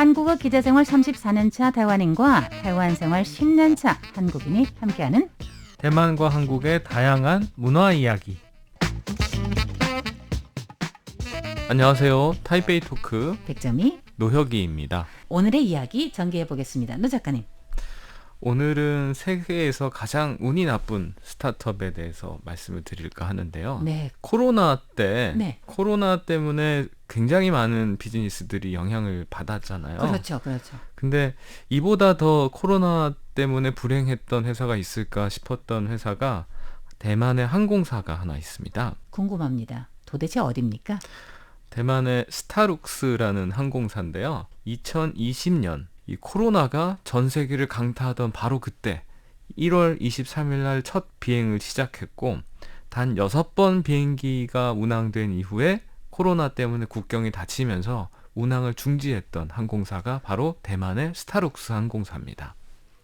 한국어 기자생활 34년차 대만인과 대만 생활 10년차 한국인이 함께하는 대만과 한국의 다양한 문화 이야기. 안녕하세요. 타이페이 토크 백점이 노혁이입니다. 오늘의 이야기 전개해 보겠습니다. 노 작가님. 오늘은 세계에서 가장 운이 나쁜 스타트업에 대해서 말씀을 드릴까 하는데요. 네. 코로나 때 네. 코로나 때문에 굉장히 많은 비즈니스들이 영향을 받았잖아요. 그렇죠. 그렇죠. 근데 이보다 더 코로나 때문에 불행했던 회사가 있을까 싶었던 회사가 대만의 항공사가 하나 있습니다. 궁금합니다. 도대체 어딥니까? 대만의 스타룩스라는 항공사인데요. 2020년 이 코로나가 전 세계를 강타하던 바로 그때 1월 23일 날 첫 비행을 시작했고 단 6번 비행기가 운항된 이후에 코로나 때문에 국경이 닫히면서 운항을 중지했던 항공사가 바로 대만의 스타룩스 항공사입니다.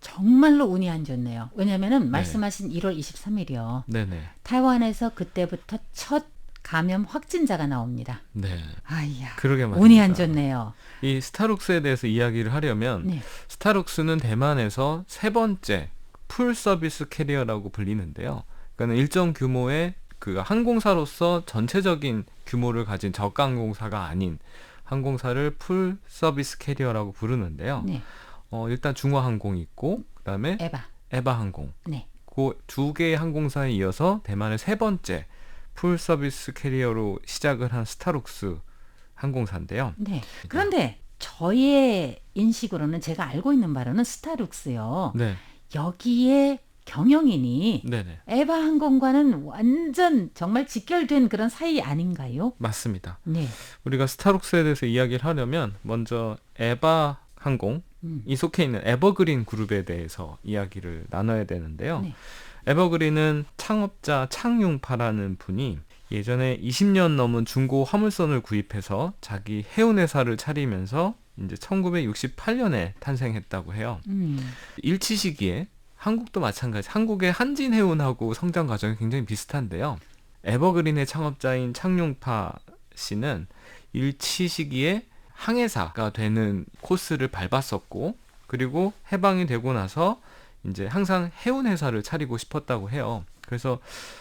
정말로 운이 안 좋네요. 왜냐면은 말씀하신 1월 23일이요. 네네. 타이완에서 그때부터 첫 감염 확진자가 나옵니다. 네. 아이야. 그러게 말입니다. 운이 안 좋네요. 이 스타룩스에 대해서 이야기를 하려면 네. 스타룩스는 대만에서 세 번째 풀 서비스 캐리어라고 불리는데요. 그러니까 일정 규모의 그 항공사로서 전체적인 규모를 가진 저가 항공사가 아닌 항공사를 풀 서비스 캐리어라고 부르는데요. 네. 어, 일단 중화항공이 있고 그다음에 에바. 에바 항공. 네. 그두 개의 항공사에 이어서 대만의 세 번째 풀 서비스 캐리어로 시작을 한 스타룩스 항공사인데요. 네. 그런데 저의 인식으로는 제가 알고 있는 바로는 스타룩스요. 네. 여기에 경영인이 네네. 에바 항공과는 완전 정말 직결된 그런 사이 아닌가요? 맞습니다. 네. 우리가 스타룩스에 대해서 이야기를 하려면 먼저 에바 항공 음. 이 속해 있는 에버그린 그룹에 대해서 이야기를 나눠야 되는데요. 네. 에버그린은 창업자 창융파라는 분이 예전에 20년 넘은 중고 화물선을 구입해서 자기 해운 회사를 차리면서 이제 1968년에 탄생했다고 해요. 음. 일치 시기에 한국도 마찬가지. 한국의 한진 해운하고 성장 과정이 굉장히 비슷한데요. 에버그린의 창업자인 창용파 씨는 일치 시기에 항해사가 되는 코스를 밟았었고, 그리고 해방이 되고 나서 이제 항상 해운 회사를 차리고 싶었다고 해요. 그래서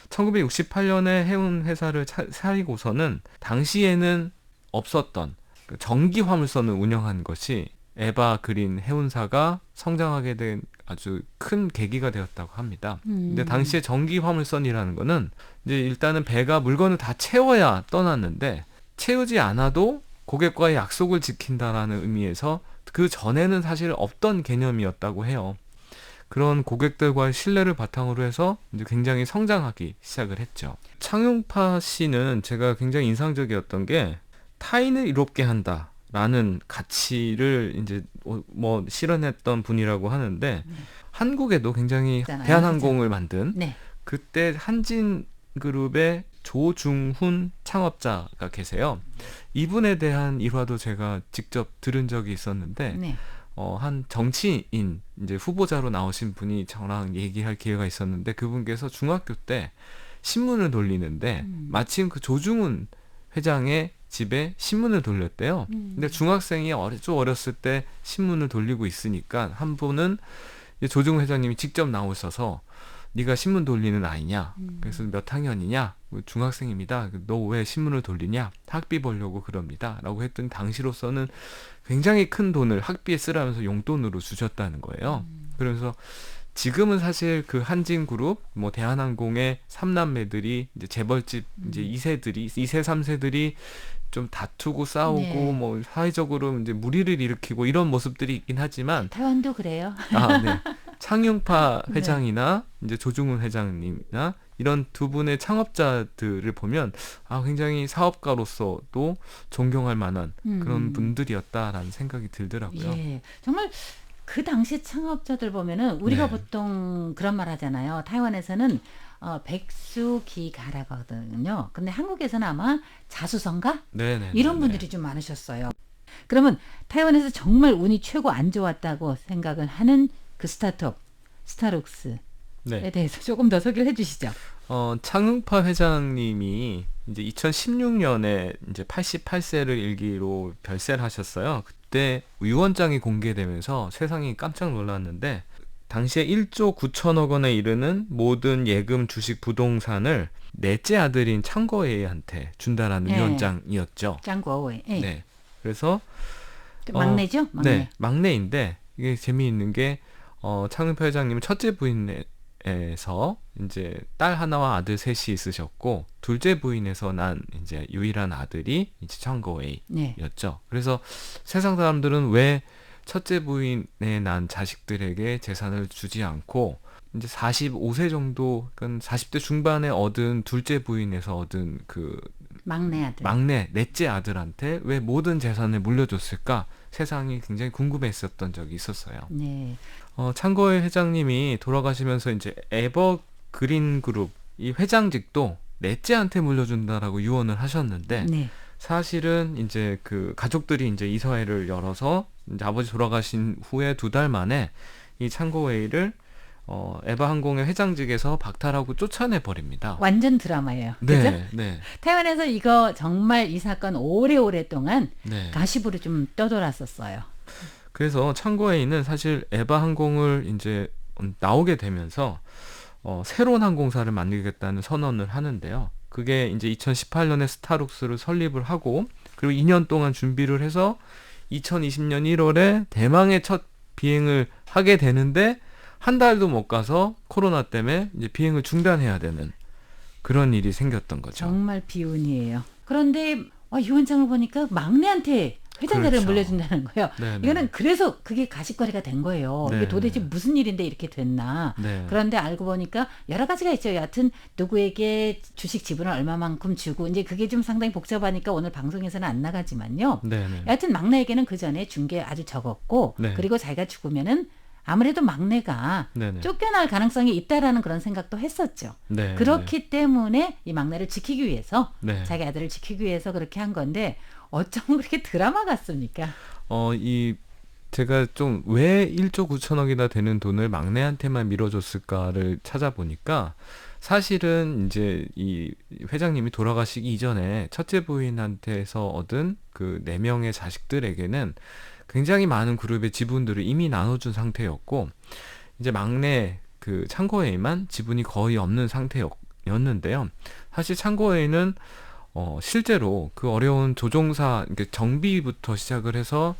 1968년에 해운 회사를 차, 차리고서는 당시에는 없었던 그 전기 화물선을 운영한 것이 에바 그린 해운사가 성장하게 된 아주 큰 계기가 되었다고 합니다. 음. 근데 당시에 전기 화물선이라는 거는 이제 일단은 배가 물건을 다 채워야 떠났는데 채우지 않아도 고객과의 약속을 지킨다라는 의미에서 그 전에는 사실 없던 개념이었다고 해요. 그런 고객들과의 신뢰를 바탕으로 해서 이제 굉장히 성장하기 시작을 했죠. 창용파 씨는 제가 굉장히 인상적이었던 게 타인을 이롭게 한다 라는 가치를 이제 어, 뭐 실현했던 분이라고 하는데 한국에도 굉장히 있잖아요. 대한항공을 만든 네. 그때 한진 그룹의 조중훈 창업자가 계세요. 이분에 대한 일화도 제가 직접 들은 적이 있었는데 네. 어, 한 정치인 이제 후보자로 나오신 분이 저랑 얘기할 기회가 있었는데 그분께서 중학교 때 신문을 돌리는데 음. 마침 그 조중훈 회장의 집에 신문을 돌렸대요. 음. 근데 중학생이 어리, 좀 어렸을 때 신문을 돌리고 있으니까 한 분은 조중훈 회장님이 직접 나오셔서 네가 신문 돌리는 아이냐? 음. 그래서 몇 학년이냐? 뭐 중학생입니다. 너 왜 신문을 돌리냐? 학비 벌려고 그럽니다. 라고 했더니 당시로서는 굉장히 큰 돈을 학비에 쓰라면서 용돈으로 주셨다는 거예요. 음. 그러면서 지금은 사실 그 한진그룹, 뭐 대한항공의 삼남매들이 이제 재벌집 이제 음. 2세들이 2세 3세들이 좀 다투고 싸우고 네. 뭐 사회적으로 이제 무리를 일으키고 이런 모습들이 있긴 하지만台湾도 그래요. 아, 네. 창용파 네. 회장이나 이제 조중훈 회장님이나 이런 두 분의 창업자들을 보면 아 굉장히 사업가로서도 존경할 만한 그런 음. 분들이었다라는 생각이 들더라고요. 예. 정말 그 당시 창업자들 보면은 우리가 네. 보통 그런 말 하잖아요. 타이완에서는 어, 백수기가라거든요. 근데 한국에서는 아마 자수성가 네네. 이런 분들이 좀 많으셨어요. 그러면 타이완에서 정말 운이 최고 안 좋았다고 생각을 하는 그 스타트업 스타룩스에 네. 대해서 조금 더 소개를 해주시죠. 어, 창흥파 회장님이 이제 2016년에 이제 88세를 일기로 별세를 하셨어요. 그때 유언장이 공개되면서 세상이 깜짝 놀랐는데 당시에 1조 9천억 원에 이르는 모든 예금 주식 부동산을 넷째 아들인 창거애한테 준다라는 네. 유언장이었죠. 짱구어웨이. 예. 네. 그래서 어, 막내죠? 막내. 네, 막내인데 이게 재미있는 게 어, 창은표 회장님은 첫째 부인에서 이제 딸 하나와 아들 셋이 있으셨고 둘째 부인에서 난 이제 유일한 아들이 이제 창거웨이였죠. 네. 그래서 세상 사람들은 왜 첫째 부인에 난 자식들에게 재산을 주지 않고 이제 45세 정도, 그러니까 40대 중반에 얻은 둘째 부인에서 얻은 그 막내 아들. 막내 넷째 아들한테 왜 모든 재산을 물려줬을까 세상이 굉장히 궁금했었던 적이 있었어요. 네. 어, 창거의 회장님이 돌아가시면서 이제 에버 그린 그룹 이 회장직도 넷째한테 물려준다라고 유언을 하셨는데 네. 사실은 이제 그 가족들이 이제 이사회를 열어서 이제 아버지 돌아가신 후에 두 달 만에 이 창고웨이를 어, 에바 항공의 회장직에서 박탈하고 쫓아내 버립니다. 완전 드라마예요. 그죠? 네, 네,台湾에서 이거 정말 이 사건 오래오래 동안 네. 가십으로 좀 떠돌았었어요. 그래서 창고에이는 사실 에바 항공을 이제 나오게 되면서 어, 새로운 항공사를 만들겠다는 선언을 하는데요. 그게 이제 2018년에 스타룩스를 설립을 하고 그리고 2년 동안 준비를 해서 2020년 1월에 대망의 첫 비행을 하게 되는데 한 달도 못 가서 코로나 때문에 이제 비행을 중단해야 되는 그런 일이 생겼던 거죠. 정말 비운이에요. 그런데 아, 유언장을 보니까 막내한테 회장자를 그렇죠. 물려준다는 거예요. 네, 네. 이거는 그래서 그게 가십거리가 된 거예요. 네, 이게 도대체 네. 무슨 일인데 이렇게 됐나. 네. 그런데 알고 보니까 여러 가지가 있죠. 여하튼 누구에게 주식 지분을 얼마만큼 주고 이제 그게 좀 상당히 복잡하니까 오늘 방송에서는 안 나가지만요. 여하튼 막내에게는 그 전에 준 게 아주 적었고 네. 그리고 자기가 죽으면은 아무래도 막내가 네, 네. 쫓겨날 가능성이 있다라는 그런 생각도 했었죠. 네, 그렇기 때문에 이 막내를 지키기 위해서 네. 자기 아들을 지키기 위해서 그렇게 한 건데 어쩜 그렇게 드라마 같습니까? 어, 이 제가 좀 왜 1조 9천억이나 되는 돈을 막내한테만 밀어줬을까를 찾아보니까 사실은 이제 이 회장님이 돌아가시기 이전에 첫째 부인한테서 얻은 그 네 명의 자식들에게는 굉장히 많은 그룹의 지분들을 이미 나눠준 상태였고 이제 막내 그 창고에만 지분이 거의 없는 상태였는데요. 사실 창고에는 어, 실제로 그 어려운 조종사, 그러니까 정비부터 시작을 해서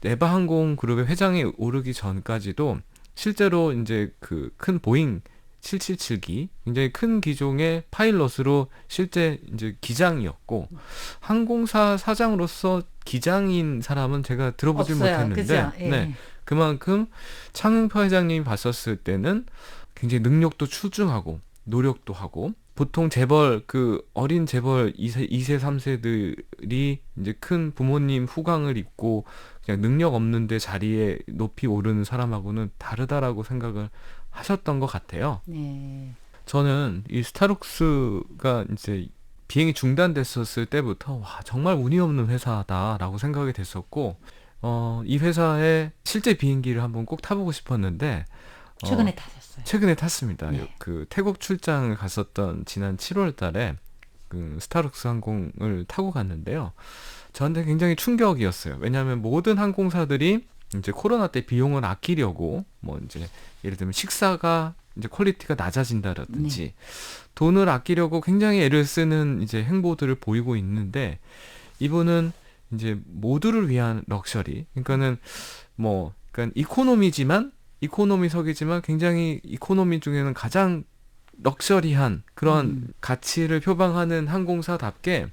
네바 항공 그룹의 회장에 오르기 전까지도 실제로 이제 그 큰 보잉 777기 굉장히 큰 기종의 파일럿으로 실제 이제 기장이었고 항공사 사장으로서 기장인 사람은 제가 들어보질 없어요. 못했는데? 예. 네. 그만큼 창흥파 회장님이 봤었을 때는 굉장히 능력도 출중하고 노력도 하고 보통 재벌 그 어린 재벌 2세, 2세 3세들이 이제 큰 부모님 후광을 입고 그냥 능력 없는데 자리에 높이 오르는 사람하고는 다르다라고 생각을 하셨던 것 같아요. 네. 저는 이 스타룩스가 이제 비행이 중단됐었을 때부터 와 정말 운이 없는 회사다라고 생각이 됐었고 어, 이 회사의 실제 비행기를 한번 꼭 타보고 싶었는데 어, 최근에 타셨어요. 최근에 탔습니다. 네. 그 태국 출장을 갔었던 지난 7월달에 그 스타룩스 항공을 타고 갔는데요. 저한테 굉장히 충격이었어요. 왜냐하면 모든 항공사들이 이제 코로나 때 비용을 아끼려고 뭐 이제 예를 들면 식사가 이제 퀄리티가 낮아진다라든지 네. 돈을 아끼려고 굉장히 애를 쓰는 이제 행보들을 보이고 있는데 이분은 이제 모두를 위한 럭셔리. 그러니까는 뭐 그러니까 이코노미지만 이코노미석이지만 굉장히 이코노미 중에는 가장 럭셔리한 그런 음. 가치를 표방하는 항공사답게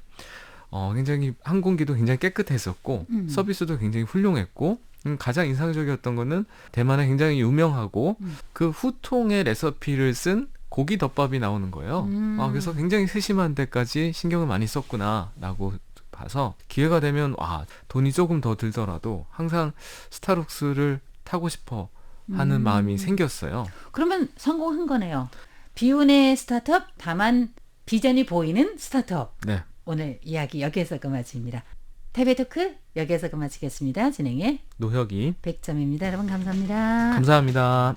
어, 굉장히 항공기도 굉장히 깨끗했었고 음. 서비스도 굉장히 훌륭했고 음, 가장 인상적이었던 거는 대만에 굉장히 유명하고 음. 그 후통의 레시피를 쓴 고기 덮밥이 나오는 거예요. 음. 아, 그래서 굉장히 세심한 데까지 신경을 많이 썼구나라고 봐서 기회가 되면 와 돈이 조금 더 들더라도 항상 스타룩스를 타고 싶어 하는 음. 마음이 생겼어요. 그러면 성공한 거네요. 비운의 스타트업 다만 비전이 보이는 스타트업. 네. 오늘 이야기 여기에서 그마칩니다. 테베토크 여기에서 그마치겠습니다. 진행의 노혁이 백점입니다. 여러분 감사합니다. 감사합니다.